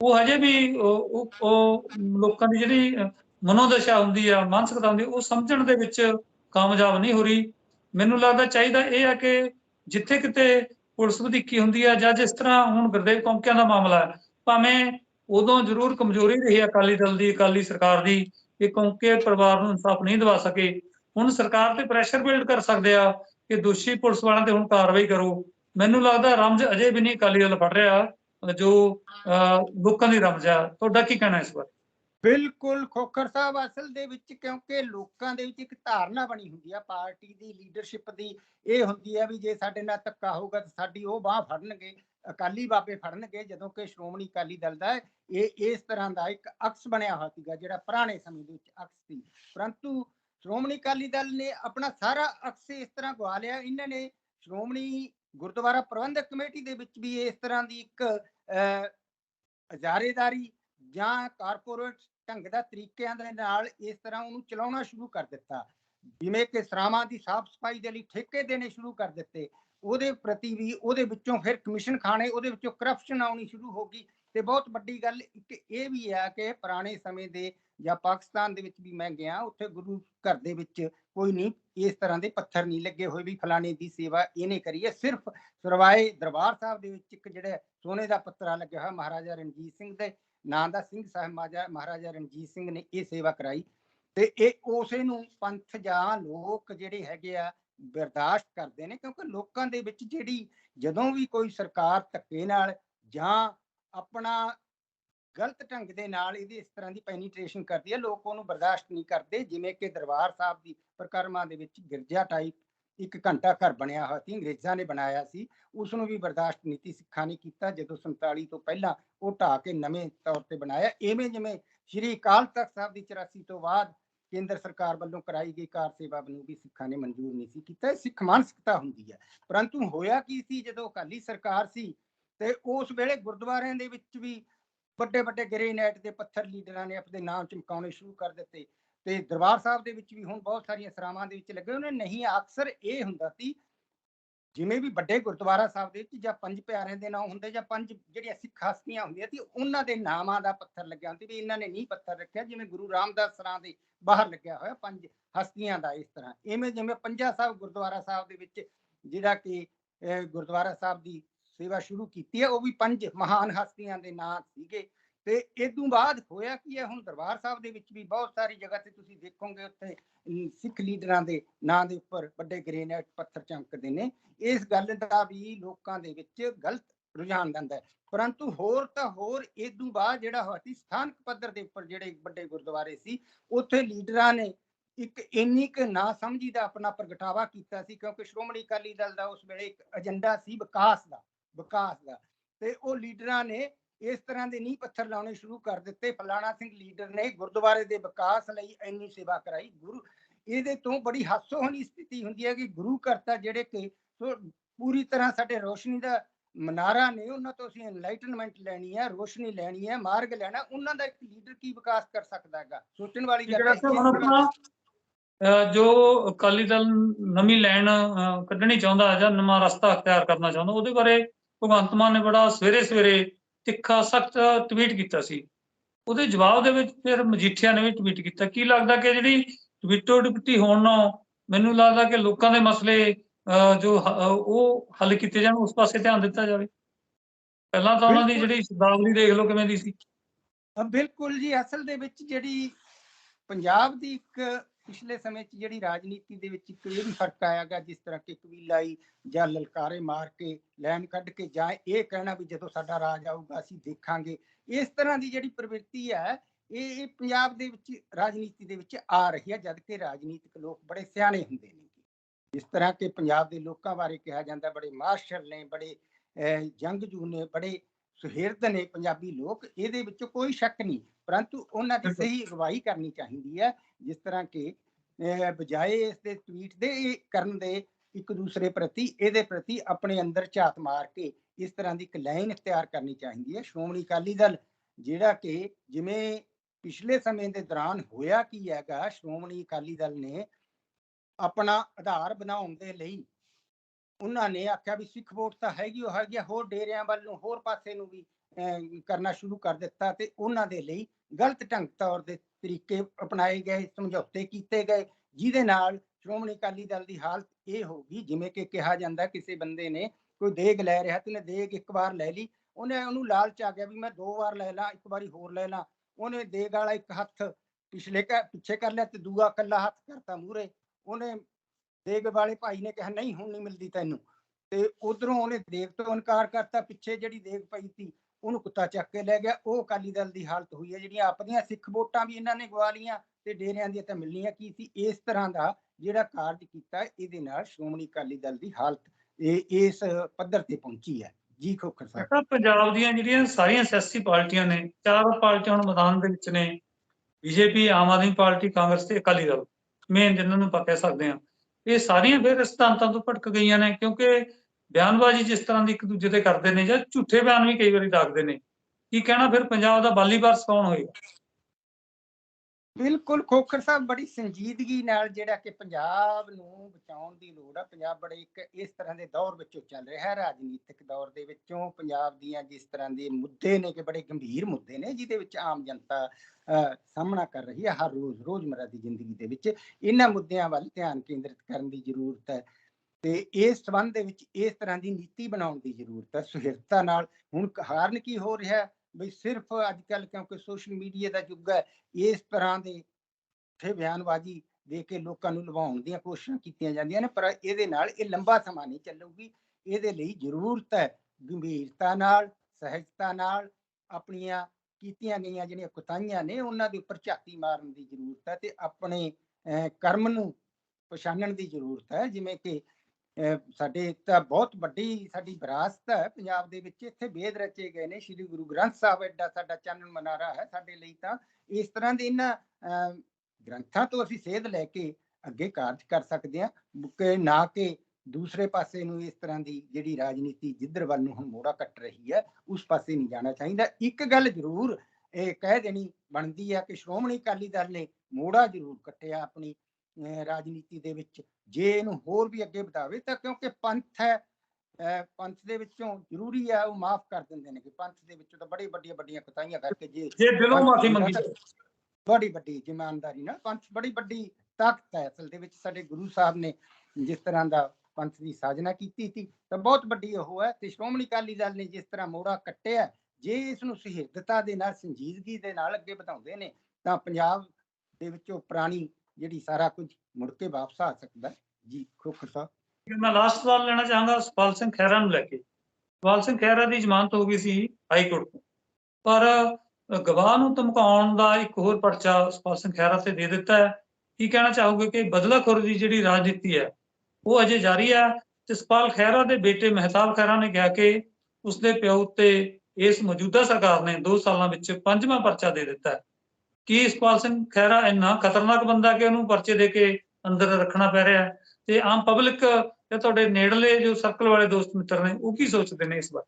ਉਹ ਹਜੇ ਵੀ ਉਹ ਲੋਕਾਂ ਦੀ ਜਿਹੜੀ ਮਨੋਦਸ਼ਾ ਹੁੰਦੀ ਆ, ਮਾਨਸਿਕਤਾ ਹੁੰਦੀ ਉਹ ਸਮਝਣ ਦੇ ਵਿੱਚ ਕਾਮਯਾਬ ਨਹੀਂ ਹੋ ਰਹੀ। ਮੈਨੂੰ ਲੱਗਦਾ ਚਾਹੀਦਾ ਇਹ ਆ ਕਿ ਜਿੱਥੇ ਕਿਤੇ ਪੁਲਿਸ ਵਧੀਕੀ ਹੁੰਦੀ ਆ ਜਾਂ ਜਿਸ ਤਰ੍ਹਾਂ ਹੁਣ ਗੁਰਦੇਵ ਕੌਂਕਿਆਂ ਦਾ ਮਾਮਲਾ ਹੈ, ਭਾਵੇਂ ਉਦੋਂ ਜ਼ਰੂਰ ਕਮਜ਼ੋਰੀ ਰਹੀ ਅਕਾਲੀ ਦਲ ਦੀ ਅਕਾਲੀ ਸਰਕਾਰ ਦੀ ਕਿ ਕੌਂਕੇ ਪਰਿਵਾਰ ਨੂੰ ਇਨਸਾਫ ਨਹੀਂ ਦਿਵਾ ਸਕੇ। ਹੁਣ ਸਰਕਾਰ ਤੇ ਪ੍ਰੈਸ਼ਰ ਬਿਲਡ ਕਰ ਸਕਦੇ ਆ ਕਿ ਦੋਸ਼ੀ ਪੁਲਿਸ ਵਾਲਿਆਂ ਤੇ ਹੁਣ ਕਾਰਵਾਈ ਕਰੋ। ਮੈਨੂੰ ਲੱਗਦਾ ਰਮਜ ਅਜੇ ਵੀ ਨਹੀਂ ਅਕਾਲੀ ਦਲ ਫੜ ਰਿਹਾ ਜੋ ਅਹ, ਲੋਕਾਂ ਦੀ ਰਮਜ ਆ। ਤੁਹਾਡਾ ਕੀ ਕਹਿਣਾ ਇਸ ਬਾਰੇ? ਬਿਲਕੁਲ ਖੋਖਰ ਸਾਹਿਬ ਅਸਲ ਦੇ ਵਿੱਚ ਕਿਉਂਕਿ ਲੋਕਾਂ ਦੇ ਵਿੱਚ ਇੱਕ ਧਾਰਨਾ ਬਣੀ ਹੁੰਦੀ ਆ ਪਾਰਟੀ ਦੀ ਲੀਡਰਸ਼ਿਪ ਦੀ। ਇਹ ਹੁੰਦੀ ਆ ਵੀ ਜੇ ਸਾਡੇ ਨਾਲ ਧੱਕਾ ਹੋਊਗਾ ਤਾਂ ਸਾਡੀ ਉਹ ਬਾਹ ਫੜਨਗੇ। ਅਕਾਲੀ ਬਾਬੇ ਫੜਨਗੇ ਜਦੋਂ ਕਿ ਸ਼੍ਰੋਮਣੀ ਅਕਾਲੀ ਦਲ ਦਾ ਇਹ ਇਸ ਤਰ੍ਹਾਂ ਦਾ ਇੱਕ ਅਕਸ ਬਣਿਆ ਹੋਇਆ ਸੀਗਾ ਜਿਹੜਾ ਪੁਰਾਣੇ ਸਮੇਂ ਦੇ ਵਿੱਚ ਅਕਸ ਸੀ। ਪਰੰਤੂ ਸ਼੍ਰੋਮਣੀ ਅਕਾਲੀ ਦਲ ਨੇ ਆਪਣਾ ਸਾਰਾ ਅਕਸ ਇਸ ਤਰ੍ਹਾਂ ਗਵਾ ਲਿਆ ਇਹਨਾਂ ਨੇ ਸ਼੍ਰੋਮਣੀ ਗੁਰਦੁਆਰਾ ਪ੍ਰਬੰਧਕ ਕਮੇਟੀ ਦੇ ਵਿੱਚ ਵੀ ਇਸ ਤਰ੍ਹਾਂ ਦੀ ਇੱਕ ਅਹ, ਇਜਾਰੇਦਾਰੀ ਜਾਂ ਕਾਰਪੋਰੇਟ ਢੰਗ ਦਾ ਤਰੀਕਿਆਂ ਦੇ ਨਾਲ ਇਸ ਤਰ੍ਹਾਂ ਉਹਨੂੰ ਚਲਾਉਣਾ ਸ਼ੁਰੂ ਕਰ ਦਿੱਤਾ। ਜਿਵੇਂ ਕਿ ਸਰਾਵਾਂ ਦੀ ਸਾਫ਼ ਸਫ਼ਾਈ ਦੇ ਲਈ ਠੇਕੇ ਦੇਣੇ ਸ਼ੁਰੂ ਕਰ ਦਿੱਤੇ। ਉਹਦੇ ਪ੍ਰਤੀ ਵੀ ਉਹਦੇ ਵਿੱਚੋਂ ਫਿਰ ਕਮਿਸ਼ਨ ਖਾਣੇ, ਉਹਦੇ ਵਿੱਚੋਂ ਕਰਪਸ਼ਨ ਆਉਣੀ ਸ਼ੁਰੂ ਹੋ ਗਈ। ਤੇ ਬਹੁਤ ਵੱਡੀ ਗੱਲ ਇੱਕ ਇਹ ਵੀ ਹੈ ਕਿ ਪੁਰਾਣੇ ਸਮੇਂ ਦੇ ਜਾਂ ਪਾਕਿਸਤਾਨ ਦੇ ਵਿੱਚ ਵੀ ਮੈਂ ਗਿਆ, ਉੱਥੇ ਗੁਰੂ ਘਰ ਦੇ ਵਿੱਚ ਕੋਈ ਨਹੀਂ, ਇਸ ਤਰ੍ਹਾਂ ਦੇ ਪੱਥਰ ਨਹੀਂ ਲੱਗੇ ਹੋਏ ਵੀ ਫਲਾਣੇ ਦੀ ਸੇਵਾ ਇਹਨੇ ਕਰੀ ਹੈ। ਸਿਰਫ ਸਰਵਾਏ ਦਰਬਾਰ ਸਾਹਿਬ ਦੇ ਵਿੱਚ ਇੱਕ ਜਿਹੜਾ ਸੋਨੇ ਦਾ ਪੱਤਰਾ ਲੱਗਿਆ ਹੋਇਆ ਮਹਾਰਾਜਾ ਰਣਜੀਤ ਸਿੰਘ ਦੇ, ਨਾਂ ਦਾ ਸਿੰਘ ਸਾਹਿਬ ਮਾਜਾ, ਮਹਾਰਾਜਾ ਰਣਜੀਤ ਸਿੰਘ ਨੇ ਇਹ ਸੇਵਾ ਕਰਾਈ। ਤੇ ਇਹ ਉਸੇ ਨੂੰ ਪੰਥ ਜਾਂ ਲੋਕ ਜਿਹੜੇ ਹੈਗੇ ਆ ਬਰਦਾਸ਼ਤ ਕਰਦੇ ਨੇ, ਕਿਉਂਕਿ ਲੋਕਾਂ ਦੇ ਵਿੱਚ ਜਿਹੜੀ ਜਦੋਂ ਵੀ ਕੋਈ ਸਰਕਾਰ ਧੱਕੇ ਨਾਲ ਜਾਂ ਆਪਣਾ ਗਲਤ ਢੰਗ ਦੇ ਨਾਲ ਇਹਦੀ ਇਸ ਤਰ੍ਹਾਂ ਦੀ ਪੈਨੀਟ੍ਰੇਸ਼ਨ ਕਰਦੀ ਹੈ, ਲੋਕ ਉਹਨੂੰ ਬਰਦਾਸ਼ਤ ਨਹੀਂ ਕਰਦੇ, ਜਿਵੇਂ ਕਿ ਦਰਬਾਰ ਸਾਹਿਬ ਦੀ ਪ੍ਰਕਰਮਾਂ ਦੇ ਵਿੱਚ ਗਿਰਜਾ ਟਾਈਪ ਇੱਕ ਘੰਟਾ ਘਰ ਬਣਿਆ ਹੋਇਆ ਸੀ, ਅੰਗਰੇਜ਼ਾਂ ਨੇ ਬਣਾਇਆ ਸੀ ਉਸ ਨੂੰ ਵੀ ਬਰਦਾਸ਼ਤ ਨੀਤੀ ਸਿੱਖਾਂ ਨੇ ਕੀਤਾ, ਜਦੋਂ 47 ਤੋਂ ਪਹਿਲਾਂ ਉਹ ਢਾਹ ਕੇ ਨਵੇਂ ਤੌਰ ਤੇ ਬਣਾਇਆ, ਐਵੇਂ ਜਿਵੇਂ ਸ਼੍ਰੀ ਅਕਾਲ ਤਖਤ ਸਾਹਿਬ ਦੀ 84 ਤੋਂ ਬਾਅਦ ਕੇਂਦਰ ਸਰਕਾਰ ਵੱਲੋਂ ਕਰਾਈ ਗਈ ਕਾਰ ਸੇਵਾ ਨੂੰ ਵੀ ਸਿੱਖਾਂ ਨੇ ਮਨਜ਼ੂਰ ਨਹੀਂ ਸੀ ਕੀਤਾ ਸਿੱਖ ਮਾਨਸਿਕਤਾ ਹੁੰਦੀ ਹੈ। ਪਰੰਤੂ ਹੋਇਆ ਕੀ ਸੀ, ਜਦੋਂ ਅਕਾਲੀ ਸਰਕਾਰ ਸੀ ਤੇ ਉਸ ਵੇਲੇ ਗੁਰਦੁਆਰਿਆਂ ਦੇ ਵਿੱਚ ਵੀ ਵੱਡੇ ਵੱਡੇ ਗ੍ਰੇਨਾਈਟ ਦੇ ਪੱਥਰ ਲੀਡਰਾਂ ਨੇ ਆਪਣੇ ਨਾਮ ਚਮਕਾਉਣੇ ਸ਼ੁਰੂ ਕਰ ਦਿੱਤੇ ਤੇ ਦਰਬਾਰ ਸਾਹਿਬ ਦੇ ਵਿੱਚ ਵੀ ਹੁਣ ਬਹੁਤ ਸਾਰੀਆਂ ਸਰਾਵਾਂ ਦੇ ਵਿੱਚ ਲੱਗੇ ਉਹਨੇ ਨਹੀਂ, ਅਕਸਰ ਇਹ ਹੁੰਦਾ ਸੀ, ਜਿਵੇਂ ਵੀ ਵੱਡੇ ਗੁਰਦੁਆਰਾ ਸਾਹਿਬ ਦੇ ਵਿੱਚ ਜਾਂ ਪੰਜ ਪਿਆਰਿਆਂ ਦੇ ਨਾਮ ਹੁੰਦੇ ਜਾਂ ਪੰਜ ਜਿਹੜੀਆਂ ਸਿੱਖ ਹਸਤੀਆਂ ਹੁੰਦੀਆਂ ਸੀ, ਉਹਨਾਂ ਦੇ ਨਾਮਾਂ ਦਾ ਪੱਥਰ ਲੱਗਿਆ ਹੁੰਦਾ ਵੀ ਇਹਨਾਂ ਨੇ ਨਹੀਂ ਪੱਥਰ ਰੱਖਿਆ, ਜਿਵੇਂ ਗੁਰੂ ਰਾਮਦਾਸ ਸਰਾਂ ਦੇ ਬਾਹਰ ਲੱਗਿਆ ਹੋਇਆ ਪੰਜ ਹਸਤੀਆਂ ਦਾ ਇਸ ਤਰ੍ਹਾਂ। ਇਵੇਂ ਜਿਵੇਂ ਪੰਜਾ ਸਾਹਿਬ ਗੁਰਦੁਆਰਾ ਸਾਹਿਬ ਦੇ ਵਿੱਚ ਜਿਹੜਾ ਕਿ ਗੁਰਦੁਆਰਾ ਸਾਹਿਬ ਦੀ ਸੇਵਾ ਸ਼ੁਰੂ ਕੀਤੀ ਹੈ, ਉਹ ਵੀ ਪੰਜ ਮਹਾਨ ਹਸਤੀਆਂ ਦੇ ਨਾਂ ਸੀਗੇ। ਤੇ ਇਦੋਂ ਬਾਅਦ ਹੋਇਆ ਕੀ ਹੈ, ਹੁਣ ਦਰਬਾਰ ਸਾਹਿਬ ਦੇ ਵਿੱਚ ਵੀ ਬਹੁਤ ਸਾਰੀ ਜਗ੍ਹਾ ਤੇ ਤੁਸੀਂ ਦੇਖੋਗੇ, ਉੱਥੇ ਸਿੱਖ ਲੀਡਰਾਂ ਦੇ ਨਾਂ ਦੇ ਉੱਪਰ ਵੱਡੇ ਗ੍ਰੇਨਾਈਟ ਪੱਥਰ ਚਮਕਦੇ ਨੇ। ਇਸ ਗੱਲ ਦਾ ਵੀ ਲੋਕਾਂ ਦੇ ਵਿੱਚ ਗਲਤ ਰੁਝਾਨ ਦਿੰਦਾ ਹੈ। ਪਰੰਤੂ ਹੋਰ ਤਾਂ ਹੋਰ ਇਦੋਂ ਬਾਅਦ ਜਿਹੜਾ ਹੋਇਆ ਸੀ, ਸਥਾਨਕ ਪੱਧਰ ਦੇ ਉੱਪਰ ਜਿਹੜੇ ਵੱਡੇ ਗੁਰਦੁਆਰੇ ਸੀ, ਉੱਥੇ ਲੀਡਰਾਂ ਨੇ ਇੱਕ ਇੰਨੀ ਕੁ ਨਾ ਸਮਝੀ ਦਾ ਆਪਣਾ ਪ੍ਰਗਟਾਵਾ ਕੀਤਾ ਸੀ, ਕਿਉਂਕਿ ਸ਼੍ਰੋਮਣੀ ਅਕਾਲੀ ਦਲ ਦਾ ਉਸ ਵੇਲੇ ਇੱਕ ਏਜੰਡਾ ਸੀ ਵਿਕਾਸ ਦਾ ਵਿਕਾਸ ਦਾ। ਤੇ ਉਹ ਲੀਡਰਾਂ ਨੇ ਇਸ ਤਰ੍ਹਾਂ ਦੇ ਨੀਂਹ ਪੱਥਰ ਲਾਉਣੇ ਸ਼ੁਰੂ ਕਰ ਦਿੱਤੇ। ਫਲਾਣਾ ਸਿੰਘ ਲੀਡਰ ਨੇ ਗੁਰਦੁਆਰੇ ਦੇ ਵਿਕਾਸ ਲਈ ਇੰਨੀ ਸੇਵਾ ਕਰਾਈ। ਗੁਰੂ, ਇਹਦੇ ਤੋਂ ਬੜੀ ਹਾਸੋਹੀਣੀ ਸਥਿਤੀ ਹੁੰਦੀ ਹੈ ਕਿ ਗੁਰੂ ਕਰਤਾ ਜਿਹੜੇ ਕਿ ਪੂਰੀ ਤਰ੍ਹਾਂ ਸਾਡੇ ਰੋਸ਼ਨੀ ਦਾ ਮਨਾਰਾ ਨੇ ਉਹਨਾਂ ਤੋਂ ਅਸੀਂ ਐਨਲਾਈਟਨਮੈਂਟ ਲੈਣੀ ਹੈ ਰੋਸ਼ਨੀ ਲੈਣੀ ਹੈ ਮਾਰਗ ਲੈਣਾ ਉਹਨਾਂ ਦਾ ਇੱਕ ਲੀਡਰ ਕੀ ਵਿਕਾਸ ਕਰ ਸਕਦਾ ਹੈਗਾ? ਸੋਚਣ ਵਾਲੀ ਗੱਲ ਹੈ ਜੋ ਅਕਾਲੀ ਦਲ ਨਵੀਂ ਲਾਈਨ ਕੱਢਣੀ ਚਾਹੁੰਦਾ ਜਾਂ ਨਵਾਂ ਰਸਤਾ ਅਖਤਿਆਰ ਕਰਨਾ ਚਾਹੁੰਦਾ ਉਹਦੇ ਬਾਰੇ ਭਗਵੰਤ ਮਾਨ ਨੇ ਬੜਾ ਸਵੇਰੇ ਸਵੇਰੇ ਤਿੱਖਾ ਸਖਤ ਟਵੀਟ ਕੀਤਾ ਸੀ। ਉਹਦੇ ਜਵਾਬ ਦੇ ਵਿੱਚ ਫਿਰ ਮਜੀਠੀਆ ਨੇ ਵੀ ਟਵੀਟ ਕੀਤਾ। ਕੀ ਲੱਗਦਾ ਕਿ ਜਿਹੜੀ ਟਵੀਟੋ ਡਿਪਟੀ ਹੋਣ ਨਾਲ ਮੈਨੂੰ ਲੱਗਦਾ ਕਿ ਲੋਕਾਂ ਦੇ ਮਸਲੇ ਜੋ ਉਹ ਹੱਲ ਕੀਤੇ ਜਾਣ ਉਸ ਪਾਸੇ ਧਿਆਨ ਦਿੱਤਾ ਜਾਵੇ। ਪਹਿਲਾਂ ਤਾਂ ਉਹਨਾਂ ਦੀ। ਜਿਹੜੀ ਸ਼ਬਦਾਵਲੀ ਦੇਖ ਲਓ ਕਿਵੇਂ ਦੀ ਸੀ। ਬਿਲਕੁਲ ਜੀ ਅਸਲ ਦੇ ਵਿੱਚ ਜਿਹੜੀ ਪੰਜਾਬ ਦੀ ਇੱਕ ਪਿਛਲੇ ਸਮੇਂ 'ਚ ਜਿਹੜੀ ਰਾਜਨੀਤੀ ਦੇ ਵਿੱਚ ਇੱਕ ਇਹ ਵੀ ਫ਼ਰਕ ਆਇਆਗਾ ਜਿਸ ਤਰ੍ਹਾਂ ਕਿ ਕਬੀਲਾਈ ਜਾਂ ਲਲਕਾਰੇ ਮਾਰ ਕੇ ਲੈਣ ਕੱਢ ਕੇ ਜਾਂ ਇਹ ਕਹਿਣਾ ਵੀ ਜਦੋਂ ਸਾਡਾ ਰਾਜ ਆਊਗਾ ਅਸੀਂ ਦੇਖਾਂਗੇ। ਇਸ ਤਰ੍ਹਾਂ ਦੀ ਜਿਹੜੀ ਪ੍ਰਵਿਰਤੀ ਹੈ ਇਹ ਪੰਜਾਬ ਦੇ ਵਿੱਚ ਰਾਜਨੀਤੀ ਦੇ ਵਿੱਚ ਆ ਰਹੀ ਹੈ ਜਦ ਕਿ ਰਾਜਨੀਤਿਕ ਲੋਕ ਬੜੇ ਸਿਆਣੇ ਹੁੰਦੇ ਨੇ। ਜਿਸ ਤਰ੍ਹਾਂ ਕਿ ਪੰਜਾਬ ਦੇ ਲੋਕਾਂ ਬਾਰੇ ਕਿਹਾ ਜਾਂਦਾ ਬੜੇ ਮਾਰਸ਼ਲ ਨੇ ਬੜੇ ਜੰਗਜੂ ਨੇ ਬੜੇ ਸੁਹਿਰਦ ਨੇ ਪੰਜਾਬੀ ਲੋਕ ਇਹਦੇ ਵਿੱਚ ਕੋਈ ਸ਼ੱਕ ਨਹੀਂ ਪਰੰਤੂ ਉਹਨਾਂ ਦੀ। ਸਹੀ ਅਗਵਾਈ ਕਰਨੀ ਚਾਹੀਦੀ ਹੈ ਜਿਸ ਤਰ੍ਹਾਂ ਕਿ ਬਜਾਏ ਇਸ ਦੇ ਟਵੀਟ ਦੇ ਕਰਨ ਦੇ ਇੱਕ ਦੂਸਰੇ ਪ੍ਰਤੀ ਇਹਦੇ ਪ੍ਰਤੀ ਆਪਣੇ ਅੰਦਰ ਝਾਤ ਮਾਰ ਕੇ ਇਸ ਤਰ੍ਹਾਂ ਦੀ ਇੱਕ ਲਾਈਨ ਤਿਆਰ ਕਰਨੀ ਚਾਹੀਦੀ ਹੈ ਸ਼੍ਰੋਮਣੀ ਅਕਾਲੀ ਦਲ ਜਿਹੜਾ ਕਿ ਜਿਵੇਂ ਪਿਛਲੇ ਸਮੇਂ ਦੇ ਦੌਰਾਨ ਹੋਇਆ ਕੀ ਹੈਗਾ ਸ਼੍ਰੋਮਣੀ ਅਕਾਲੀ ਦਲ ਨੇ ਆਪਣਾ ਆਧਾਰ ਬਣਾਉਣ ਦੇ ਲਈ। ਉਹਨਾਂ ਨੇ ਆਖਿਆ ਵੀ ਸਿੱਖ ਵੋਟ ਤਾਂ ਹੈਗੀ ਉਹ ਹੈਗੀ ਆ, ਹੋਰ ਡੇਰਿਆਂ ਵੱਲ ਨੂੰ ਹੋਰ ਪਾਸੇ ਨੂੰ ਵੀ ਅਹ, ਕਰਨਾ ਸ਼ੁਰੂ ਕਰ ਦਿੱਤਾ ਤੇ ਉਹਨਾਂ ਦੇ ਲਈ ਗਲਤ ਢੰਗ ਤੌਰ ਦੇ ਤਰੀਕੇ ਅਪਣਾਏ ਗਏ ਸਮਝੌਤੇ ਕੀਤੇ ਗਏ ਜਿਹਦੇ ਨਾਲ ਸ਼੍ਰੋਮਣੀ ਅਕਾਲੀ ਦਲ ਦੀ ਹਾਲਤ ਇਹ ਹੋ ਗਈ ਜਿਵੇਂ ਕਿ ਕਿਹਾ ਜਾਂਦਾ ਕਿਸੇ ਬੰਦੇ ਨੇ ਕੋਈ ਦੇਗ ਲੈ ਰਿਹਾ ਤੇ ਉਹਨੇ ਦੇਗ ਇੱਕ ਵਾਰ ਲੈ ਲਈ ਉਹਨੇ ਉਹਨੂੰ ਲਾਲਚ ਆ ਗਿਆ ਵੀ ਮੈਂ ਦੋ ਵਾਰ ਲੈ ਲਾਂ ਇੱਕ ਵਾਰੀ ਹੋਰ ਲੈ ਲਾਂ ਉਹਨੇ ਦੇਗ ਵਾਲਾ ਇੱਕ ਹੱਥ ਪਿਛਲੇ ਪਿੱਛੇ ਕਰ ਲਿਆ ਤੇ ਦੂਆ ਕੱਲਾ ਹੱਥ ਕਰਤਾ ਮੂਰੇ ਉਹਨੇ ਦੇਗ ਵਾਲੇ ਭਾਈ ਨੇ ਕਿਹਾ, ਨਹੀਂ, ਹੁਣ ਨਹੀਂ ਮਿਲਦੀ ਤੈਨੂੰ। ਤੇ ਉਧਰੋਂ ਉਹਨੇ ਦੇਗ ਤੋਂ ਇਨਕਾਰ ਕਰਤਾ, ਪਿੱਛੇ ਜਿਹੜੀ ਦੇਗ ਪਈ ਸੀ, ਉਹਨੂੰ ਕੁੱਤਾ ਚੱਕ ਕੇ ਲੈ ਗਿਆ। ਉਹ ਅਕਾਲੀ ਦਲ ਦੀ ਹਾਲਤ ਹੋਈ ਹੈ, ਜਿਹੜੀਆਂ ਆਪਣੀਆਂ ਸਿੱਖ ਵੋਟਾਂ ਵੀ ਇਹਨਾਂ ਨੇ ਗਵਾ ਲੀਆਂ ਤੇ ਡੇਰਿਆਂ ਦੀਆਂ ਤਾਂ ਮਿਲਣੀਆਂ ਕੀ ਸੀ? ਇਸ ਤਰ੍ਹਾਂ ਦਾ ਜਿਹੜਾ ਕਾਰਜ ਕੀਤਾ, ਇਹਦੇ ਨਾਲ ਸ਼੍ਰੋਮਣੀ ਅਕਾਲੀ ਦਲ ਦੀ ਹਾਲਤ, ਇਹ, ਇਸ ਪੱਧਰ ਤੇ ਪਹੁੰਚੀ ਹੈ। ਜੀ ਖੋਖਰ ਸਾਹਿਬ। ਪੰਜਾਬ ਦੀਆਂ ਜਿਹੜੀਆਂ ਸਾਰੀਆਂ ਸਿਆਸੀ ਪਾਰਟੀਆਂ ਨੇ, ਚਾਰ ਪਾਰਟੀਆਂ ਹੁਣ ਮੈਦਾਨ ਦੇ ਵਿੱਚ ਨੇ, ਬੀਜੇਪੀ, ਆਮ ਆਦਮੀ ਪਾਰਟੀ, ਕਾਂਗਰਸ ਤੇ ਅਕਾਲੀ ਦਲ। ਮੇਨ ਜਿਨ੍ਹਾਂ ਨੂੰ ਆਪਾਂ ਕਹਿ ਸਕਦੇ ਹਾਂ, ਇਹ ਸਾਰੀਆਂ ਫਿਰ ਸਿਧਾਂਤਾਂ ਤੋਂ ਭਟਕ ਗਈਆਂ ਨੇ, ਕਿਉਂਕਿ ਬਿਆਨਬਾਜ਼ੀ ਜਿਸ ਤਰ੍ਹਾਂ ਦੀ ਇੱਕ ਦੂਜੇ ਤੇ ਕਰਦੇ ਨੇ ਜਾਂ ਝੂਠੇ ਬਿਆਨ ਵੀ ਕਈ ਵਾਰੀ ਦਾਗਦੇ ਨੇ, ਕੀ ਕਹਿਣਾ ਫਿਰ ਪੰਜਾਬ ਦਾ ਬਾਲੀ ਵਾਰਸ ਕੌਣ ਹੋਏਗਾ ਬਿਲਕੁਲ ਖੋਖਰ ਸਾਹਿਬ ਬੜੀ ਸੰਜੀਦਗੀ ਨਾਲ ਜਿਹੜਾ ਕਿ ਪੰਜਾਬ ਨੂੰ ਬਚਾਉਣ ਦੀ ਲੋੜ ਆ। ਪੰਜਾਬ ਬੜੇ ਇੱਕ ਇਸ ਤਰ੍ਹਾਂ ਦੇ ਦੌਰ ਵਿੱਚੋਂ ਚੱਲ ਰਿਹਾ ਹੈ ਰਾਜਨੀਤਿਕ ਦੌਰ ਦੇ ਵਿੱਚੋਂ। ਪੰਜਾਬ ਦੀਆਂ ਜਿਸ ਤਰ੍ਹਾਂ ਦੇ ਮੁੱਦੇ ਨੇ ਕਿ ਬੜੇ ਗੰਭੀਰ ਮੁੱਦੇ ਨੇ ਜਿਹਦੇ ਵਿੱਚ ਆਮ ਜਨਤਾ ਅਹ, ਸਾਹਮਣਾ ਕਰ ਰਹੀ ਹੈ ਹਰ ਰੋਜ਼ ਰੋਜ਼ਮਰਾ ਦੀ ਜ਼ਿੰਦਗੀ ਦੇ ਵਿੱਚ। ਇਹਨਾਂ ਮੁੱਦਿਆਂ ਵੱਲ ਧਿਆਨ ਕੇਂਦਰਿਤ ਕਰਨ ਦੀ ਜ਼ਰੂਰਤ ਹੈ। ਤੇ ਇਸ ਸੰਬੰਧ ਦੇ ਵਿੱਚ ਇਸ ਤਰ੍ਹਾਂ ਦੀ ਨੀਤੀ ਬਣਾਉਣ ਦੀ ਜ਼ਰੂਰਤ ਹੈ। ਸੁਹਿਰਤਾ ਨਾਲ ਹੁਣ ਕਾਰਨ ਕੀ ਹੋ ਰਿਹਾ ਹੈ? ਬਈ ਸਿਰਫ ਅੱਜ ਕੱਲ ਕਿਉਂਕਿ ਸੋਸ਼ਲ ਮੀਡੀਆ ਦਾ ਯੁੱਗ ਹੈ ਇਸ ਤਰ੍ਹਾਂ ਦੇ ਤੇ ਬਿਆਨਬਾਜ਼ੀ ਦੇ ਕੇ ਲੋਕਾਂ ਨੂੰ ਲਵਾਉਣ ਦੀਆਂ ਕੋਸ਼ਿਸ਼ਾਂ ਕੀਤੀਆਂ ਜਾਂਦੀਆਂ ਨੇ ਪਰ ਇਹਦੇ ਨਾਲ ਇਹ ਲੰਬਾ ਸਮਾਂ ਨਹੀਂ ਚੱਲੂਗੀ। ਇਹਦੇ ਲਈ ਜ਼ਰੂਰਤ ਹੈ ਗੰਭੀਰਤਾ ਨਾਲ ਸਹਿਜਤਾ ਨਾਲ ਆਪਣੀਆਂ ਕੀਤੀਆਂ ਗਈਆਂ ਜਿਹੜੀਆਂ ਕੁਤਾਹੀਆਂ ਨੇ ਉਹਨਾਂ ਦੇ ਉੱਪਰ ਝਾਤੀ ਮਾਰਨ ਦੀ ਜ਼ਰੂਰਤ ਹੈ ਤੇ ਆਪਣੇ ਅਹ, ਕਰਮ ਨੂੰ ਪਛਾਣਨ ਦੀ ਜ਼ਰੂਰਤ ਹੈ। ਜਿਵੇਂ ਕਿ ਸਾਡੇ ਤਾਂ ਬਹੁਤ ਵੱਡੀ ਸਾਡੀ ਵਿਰਾਸਤ ਹੈ ਪੰਜਾਬ ਦੇ ਵਿੱਚ ਇੱਥੇ ਵੇਦ ਰਚੇ ਗਏ ਨੇ ਸ੍ਰੀ ਗੁਰੂ ਗ੍ਰੰਥ ਸਾਹਿਬ ਐਡਾ ਸਾਡਾ ਚਾਨਣ ਮਨਾਰਾ ਹੈ ਸਾਡੇ ਲਈ ਤਾਂ। ਇਸ ਤਰ੍ਹਾਂ ਦੇ ਇਹਨਾਂ ਅਹ, ਗ੍ਰੰਥਾਂ ਤੋਂ ਅਸੀਂ ਸੇਧ ਲੈ ਕੇ ਅੱਗੇ ਕਾਰਜ ਕਰ ਸਕਦੇ ਹਾਂ। ਕਿ ਨਾ ਕਿ ਦੂਸਰੇ ਪਾਸੇ ਨੂੰ ਇਸ ਤਰ੍ਹਾਂ ਦੀ ਜਿਹੜੀ ਰਾਜਨੀਤੀ ਜਿੱਧਰ ਵੱਲ ਨੂੰ ਹੁਣ ਮੋੜਾ ਕੱਟ ਰਹੀ ਹੈ ਉਸ ਪਾਸੇ ਨਹੀਂ ਜਾਣਾ ਚਾਹੀਦਾ। ਇੱਕ ਗੱਲ ਜ਼ਰੂਰ ਇਹ ਕਹਿ ਦੇਣੀ ਬਣਦੀ ਹੈ ਕਿ ਸ਼੍ਰੋਮਣੀ ਅਕਾਲੀ ਦਲ ਨੇ ਮੋੜਾ ਜ਼ਰੂਰ ਕੱਟਿਆ ਆਪਣੀ ਅਹ, ਰਾਜਨੀਤੀ ਦੇ ਵਿੱਚ। ਜੇ ਇਹਨੂੰ ਹੋਰ ਵੀ ਅੱਗੇ ਵਧਾਵੇ ਤਾਂ ਕਿਉਂਕਿ ਪੰਥ ਹੈ ਪੰਥ ਦੇ ਵਿੱਚੋਂ ਜ਼ਰੂਰੀ ਹੈ ਉਹ ਮਾਫ ਕਰ ਦਿੰਦੇ ਨੇ ਕਿ ਪੰਥ ਦੇ ਵਿੱਚੋਂ ਤਾਂ ਬੜੀ ਵੱਡੀਆਂ ਵੱਡੀਆਂ ਕੁਤਾਹੀਆਂ ਕਰਕੇ ਜੇ ਜੇ ਦਿਲੋਂ ਮਾਫੀ ਮੰਗੀ ਬੜੀ ਵੱਡੀ ਇਮਾਨਦਾਰੀ ਨਾਲ ਪੰਥ ਬੜੀ ਵੱਡੀ ਤਾਕਤ ਹੈ। ਅਸਲ ਦੇ ਵਿੱਚ ਸਾਡੇ ਗੁਰੂ ਸਾਹਿਬ ਨੇ ਜਿਸ ਤਰ੍ਹਾਂ ਦਾ ਪੰਥ ਦੀ ਸਾਜਨਾ ਕੀਤੀ ਸੀ ਤਾਂ ਬਹੁਤ ਵੱਡੀ ਉਹ ਹੈ ਤੇ ਸ਼੍ਰੋਮਣੀ ਅਕਾਲੀ ਦਲ ਨੇ ਜਿਸ ਤਰ੍ਹਾਂ ਮੋੜਾ ਕੱਟਿਆ ਜੇ ਇਸ ਨੂੰ ਸੁਹਿਰਦਤਾ ਦੇ ਨਾਲ ਸੰਜੀਦਗੀ ਦੇ ਨਾਲ ਅੱਗੇ ਵਧਾਉਂਦੇ ਨੇ ਤਾਂ ਪੰਜਾਬ ਦੇ ਵਿੱਚੋਂ ਪੁਰਾਣੀ ਜਿਹੜੀ ਸਾਰਾ ਕੁਝ ਮੁੜ ਕੇ ਵਾਪਸ ਆ ਸਕਦਾ ਜੀ ਖੋਖਰ ਸਾਹਿਬ। ਮੈਂ ਲਾਸਟ ਸਵਾਲ ਲੈਣਾ ਚਾਹਾਂਗਾ, ਸੁਪਾਲ ਸਿੰਘ ਖਹਿਰਾ ਨੂੰ ਲੈ ਕੇ। ਸੁਪਾਲ ਸਿੰਘ ਖਹਿਰਾ ਦੀ ਜ਼ਮਾਨਤ ਹੋ ਗਈ ਸੀ ਹਾਈ ਕੋਰਟ ਤੋਂ। ਪਰ ਗਵਾਹ ਨੂੰ ਧਮਕਾਉਣ ਦਾ ਇੱਕ ਹੋਰ ਪਰਚਾ ਸੁਪਾਲ ਸਿੰਘ ਖਹਿਰਾ ਤੇ ਦੇ ਦਿੱਤਾ ਹੈ। ਕੀ ਕਹਿਣਾ ਚਾਹੋਗੇ ਕਿ ਬਦਲਾਖੋਰੀ ਦੀ ਜਿਹੜੀ ਰਾਜਨੀਤੀ ਹੈ, ਉਹ ਅਜੇ ਜਾਰੀ ਹੈ ਤੇ ਸੁਪਾਲ ਖਹਿਰਾ ਦੇ ਬੇਟੇ ਮਹਿਤਾਬ ਖਹਿਰਾ ਨੇ ਕਿਹਾ ਕਿ ਉਸਦੇ ਪਿਓ ਉੱਤੇ ਇਸ ਮੌਜੂਦਾ ਸਰਕਾਰ ਨੇ 2 ਸਾਲਾਂ ਵਿੱਚ ਪੰਜਵਾਂ ਪਰਚਾ ਦੇ ਦਿੱਤਾ ਹੈ। ਕੀ ਸੁਪਾਲ ਸਿੰਘ ਖਹਿਰਾ ਇੰਨਾ ਖਤਰਨਾਕ ਬੰਦਾ ਕਿ ਉਹਨੂੰ ਪਰਚੇ ਦੇ ਕੇ ਅੰਦਰ ਰੱਖਣਾ ਪੈ ਰਿਹਾ ਤੇ ਆਮ ਪਬਲਿਕ ਤੇ ਤੁਹਾਡੇ ਨੇੜਲੇ ਜੋ ਸਰਕਲ ਵਾਲੇ ਦੋਸਤ ਮਿੱਤਰ ਨੇ, ਉਹ ਕੀ ਸੋਚਦੇ ਨੇ ਇਸ ਬਾਰੇ?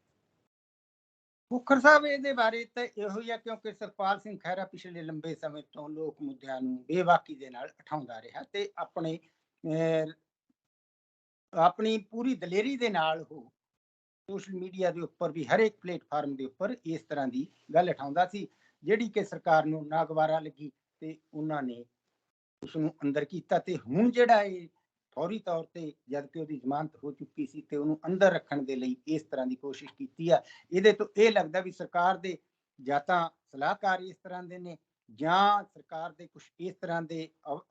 ਖੋਖਰ ਸਾਹਿਬ, ਇਹਦੇ ਬਾਰੇ ਤਾਂ ਇਹੋ ਹੀ ਆ ਕਿਉਂਕਿ ਸਰਪਾਲ ਸਿੰਘ ਖਹਿਰਾ ਪਿਛਲੇ ਲੰਬੇ ਸਮੇਂ ਤੋਂ ਲੋਕ ਮੁੱਦਿਆਂ ਨੂੰ ਬੇਵਾਕੀ ਦੇ ਨਾਲ ਉਠਾਉਂਦਾ ਰਿਹਾ ਤੇ ਆਪਣੇ ਆਪਣੀ ਪੂਰੀ ਦਲੇਰੀ ਦੇ ਨਾਲ ਉਹ ਸੋਸ਼ਲ ਮੀਡੀਆ ਦੇ ਉੱਪਰ ਵੀ ਹਰੇਕ ਪਲੇਟਫਾਰਮ ਦੇ ਉੱਪਰ ਇਸ ਤਰ੍ਹਾਂ ਦੀ ਗੱਲ ਉਠਾਉਂਦਾ ਸੀ। ਜਿਹੜੀ ਕਿ ਸਰਕਾਰ ਨੂੰ ਨਾਗਵਾਰਾ ਲੱਗੀ ਤੇ ਉਹਨਾਂ ਨੇ ਉਸ ਨੂੰ ਅੰਦਰ ਕੀਤਾ ਤੇ ਹੁਣ ਜਿਹੜਾ ਇਹ ਫੌਰੀ ਤੌਰ ਤੇ ਜਦ ਕਿ ਉਹਦੀ ਜ਼ਮਾਨਤ ਹੋ ਚੁੱਕੀ ਸੀ ਤੇ ਉਹਨੂੰ ਅੰਦਰ ਰੱਖਣ ਦੇ ਲਈ ਇਸ ਤਰ੍ਹਾਂ ਦੀ ਕੋਸ਼ਿਸ਼ ਕੀਤੀ ਆ ਇਹਦੇ ਤੋਂ ਇਹ ਲੱਗਦਾ ਵੀ ਸਰਕਾਰ ਦੇ ਜਾਂ ਤਾਂ ਸਲਾਹਕਾਰ ਇਸ ਤਰ੍ਹਾਂ ਦੇ ਨੇ ਜਾਂ ਸਰਕਾਰ ਦੇ ਕੁਝ ਇਸ ਤਰ੍ਹਾਂ ਦੇ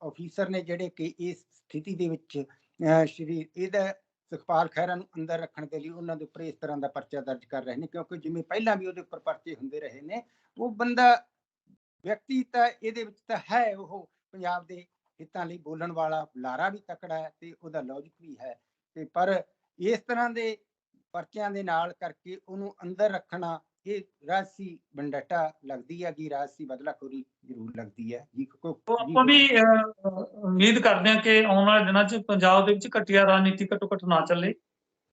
ਅਫੀਸਰ ਨੇ ਜਿਹੜੇ ਕਿ ਇਸ ਸਥਿਤੀ ਦੇ ਵਿੱਚ ਅਹ, ਸ਼੍ਰੀ ਇਹਦਾ ਸੁਖਪਾਲ ਖਹਿਰਾ ਨੂੰ ਅੰਦਰ ਰੱਖਣ ਦੇ ਲਈ ਉਹਨਾਂ ਦੇ ਉੱਪਰ ਇਸ ਤਰ੍ਹਾਂ ਦਾ ਪਰਚਾ ਦਰਜ ਕਰ ਰਹੇ ਨੇ, ਕਿਉਂਕਿ ਜਿਵੇਂ ਪਹਿਲਾਂ ਵੀ ਉਹਦੇ ਉੱਪਰ ਪਰਚੇ ਹੁੰਦੇ ਰਹੇ ਨੇ, ਉਹ ਬੰਦਾ ਵਿਅਕਤੀ ਤਾਂ ਇਹਦੇ ਵਿੱਚ ਤਾਂ ਹੈ ਉਹ ਪੰਜਾਬ ਦੇ ਹਿੱਤਾਂ ਲਈ ਬੋਲਣ ਵਾਲਾ ਲਾਰਾ ਵੀ ਤਕੜਾ ਹੈ ਤੇ ਉਹਦਾ ਲੌਜੀਕ ਵੀ ਹੈ ਤੇ ਪਰ ਇਸ ਤਰ੍ਹਾਂ ਦੇ ਪਰਚਿਆਂ ਦੇ ਨਾਲ ਕਰਕੇ ਉਹਨੂੰ ਅੰਦਰ ਰੱਖਣਾ ਇਹ ਰਾਜਸੀ ਬੰਡਾਟਾ ਲੱਗਦੀ ਹੈ ਕਿ ਰਾਜਸੀ ਬਦਲਾਖੋਰੀ ਜ਼ਰੂਰ ਲੱਗਦੀ ਹੈ ਜੀ ਆਪਾਂ ਵੀ ਉਮੀਦ ਕਰਦੇ ਹਾਂ ਕਿ ਆਉਣ ਵਾਲੇ ਦਿਨਾਂ 'ਚ ਪੰਜਾਬ ਦੇ ਵਿੱਚ ਘਟੀਆ ਰਾਜਨੀਤੀ ਘੱਟੋ ਘੱਟ ਨਾ ਚੱਲੇ।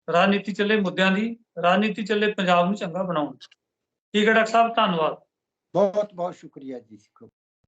ਰਾਜਨੀਤੀ ਚੱਲੇ ਮੁੱਦਿਆਂ ਦੀ ਰਾਜਨੀਤੀ ਚੱਲੇ ਪੰਜਾਬ ਨੂੰ ਚੰਗਾ ਬਣਾਉਣ। ਠੀਕ ਹੈ ਡਾਕਟਰ ਸਾਹਿਬ ਧੰਨਵਾਦ। ਬਹੁਤ ਬਹੁਤ ਸ਼ੁਕਰੀਆ ਜੀ